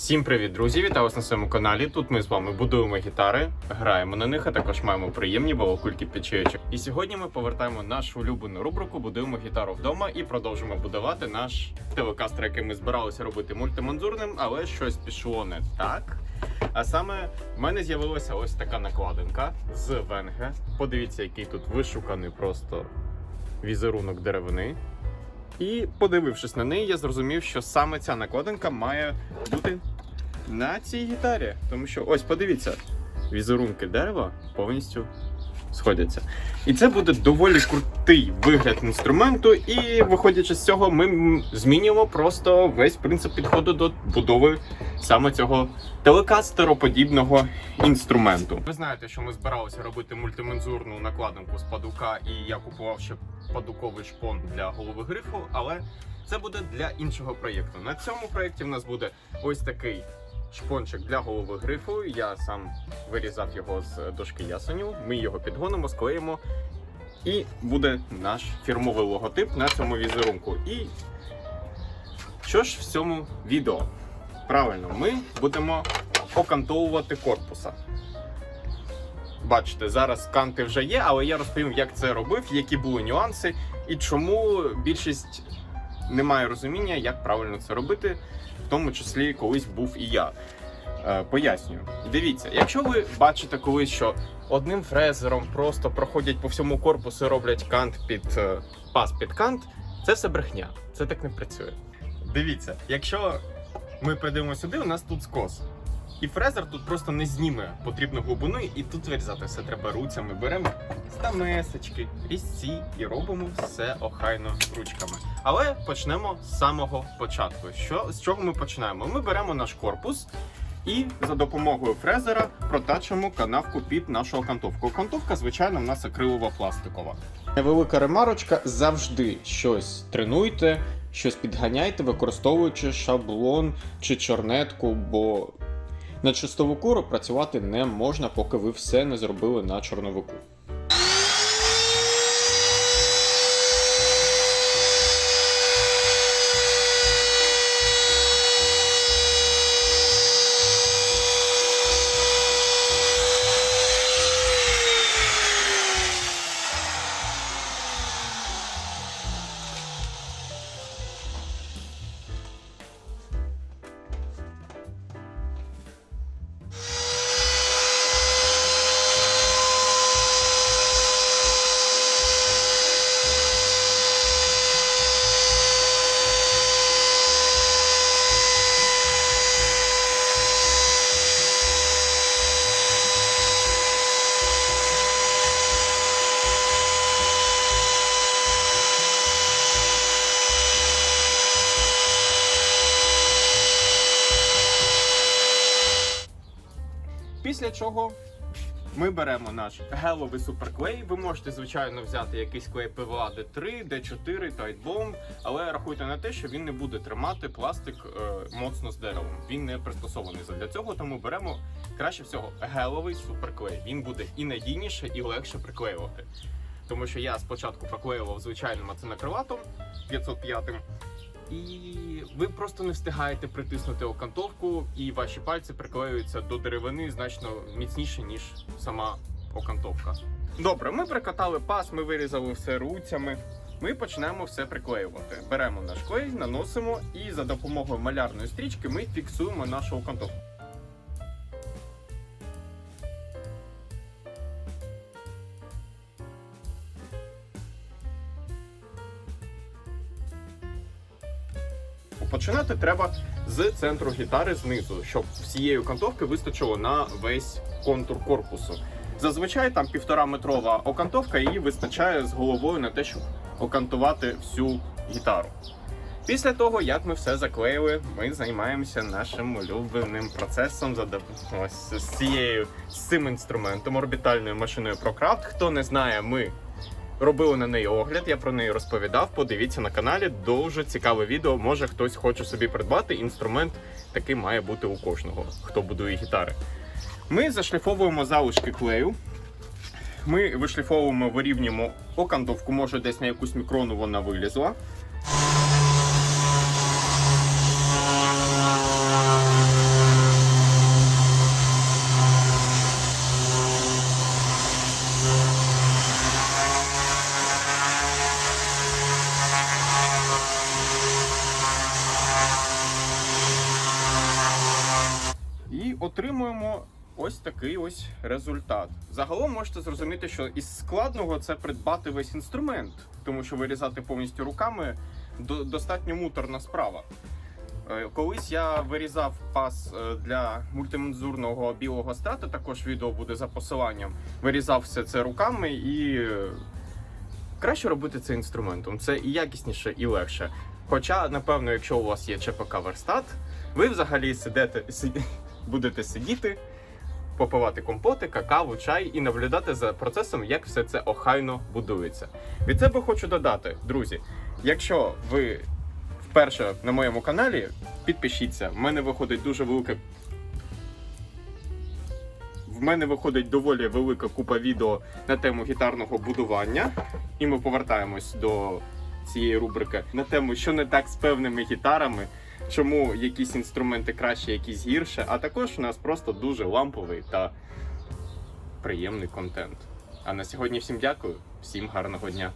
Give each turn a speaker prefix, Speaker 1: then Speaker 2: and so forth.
Speaker 1: Всім привіт, друзі! Вітаю вас на своєму каналі. Тут ми з вами будуємо гітари, граємо на них, а також маємо приємні балакульки під. І сьогодні ми повертаємо нашу улюблену рубрику Будуємо гітару вдома і продовжимо будувати наш телекастер, який ми збиралися робити мультиманзурним, але щось пішло не так. А саме в мене з'явилася ось така накладинка з Венге. Подивіться, який тут вишуканий просто візерунок деревини. І подивившись на неї, я зрозумів, що саме ця накладинка має бути на цій гітарі. Тому що ось подивіться, візерунки дерева повністю сходяться. І це буде доволі крутий вигляд інструменту, і виходячи з цього, ми змінюємо просто весь принцип підходу до будови саме цього телекастероподібного інструменту. Ви знаєте, що ми збиралися робити мультимензурну накладинку з падука, і я купував ще падуковий шпон для голови грифу, але це буде для іншого проєкту. На цьому проєкті в нас буде ось такий шпончик для голови грифу. Я сам вирізав його з дошки ясеню. Ми його підгонимо, склеїмо. І буде наш фірмовий логотип на цьому візерунку. І що ж в цьому відео? Правильно, ми будемо окантовувати корпуса. Бачите, зараз канти вже є, але я розповім, як це робив, які були нюанси і чому більшість не має розуміння, як правильно це робити, в тому числі колись був і я. Е, пояснюю. Дивіться, якщо ви бачите колись, що одним фрезером просто проходять по всьому корпусу і роблять кант під е, пас під кант, це все брехня. Це так не працює. Дивіться, якщо ми прийдемо сюди, у нас тут скос. І фрезер тут просто не зніме потрібну глибину, і тут вирізати все треба руцями. Беремо стамесочки, різці і робимо все охайно ручками. Але почнемо з самого початку. Що з чого ми починаємо? Ми беремо наш корпус. І за допомогою фрезера протачимо канавку під нашу окантовку. Окантовка, звичайно, в нас акрилова пластикова. Невелика ремарочка завжди щось тренуйте, щось підганяйте, використовуючи шаблон чи чорнетку, бо на чистовику працювати не можна, поки ви все не зробили на чорновику. Після чого ми беремо наш геловий суперклей. Ви можете, звичайно, взяти якийсь клей PVA D3, D4, Tight але рахуйте на те, що він не буде тримати пластик е, моцно з деревом. Він не пристосований для цього, тому беремо краще всього геловий суперклей. Він буде і надійніше, і легше приклеювати. Тому що я спочатку проклеював звичайним ацинакрилатом 505 і ви просто не встигаєте притиснути окантовку, і ваші пальці приклеюються до деревини значно міцніше, ніж сама окантовка. Добре, ми прикатали пас, ми вирізали все руцями. Ми почнемо все приклеювати. Беремо наш клей, наносимо і за допомогою малярної стрічки ми фіксуємо нашу окантовку. Починати треба з центру гітари знизу, щоб всієї окантовки вистачило на весь контур корпусу. Зазвичай там півтора метрова окантовка, її вистачає з головою на те, щоб окантувати всю гітару. Після того, як ми все заклеїли, ми займаємося нашим улюбленим процесом за ось з цією з цим інструментом орбітальною машиною ProCraft. Хто не знає, ми робили на неї огляд, я про неї розповідав. Подивіться на каналі, дуже цікаве відео. Може хтось хоче собі придбати. Інструмент такий має бути у кожного, хто будує гітари. Ми зашліфовуємо залишки клею. Ми вишліфовуємо, вирівнюємо окантовку, може десь на якусь мікрону вона вилізла. Отримуємо ось такий ось результат. Загалом можете зрозуміти, що із складного це придбати весь інструмент, тому що вирізати повністю руками достатньо муторна справа. Е, Колись я вирізав пас е, для мультимензурного білого стата, також відео буде за посиланням. Вирізав все це руками і е, краще робити це інструментом. Це і якісніше, і легше. Хоча, напевно, якщо у вас є ЧПК верстат, ви взагалі сидите, будете сидіти, попивати компоти, какаву, чай і наблюдати за процесом, як все це охайно будується. Від себе хочу додати, друзі, якщо ви вперше на моєму каналі, підпишіться. В мене виходить дуже велика. В мене виходить доволі велика купа відео на тему гітарного будування, і ми повертаємось до цієї рубрики на тему, що не так з певними гітарами, чому якісь інструменти краще, якісь гірше. А також у нас просто дуже ламповий та приємний контент. А на сьогодні всім дякую, всім гарного дня.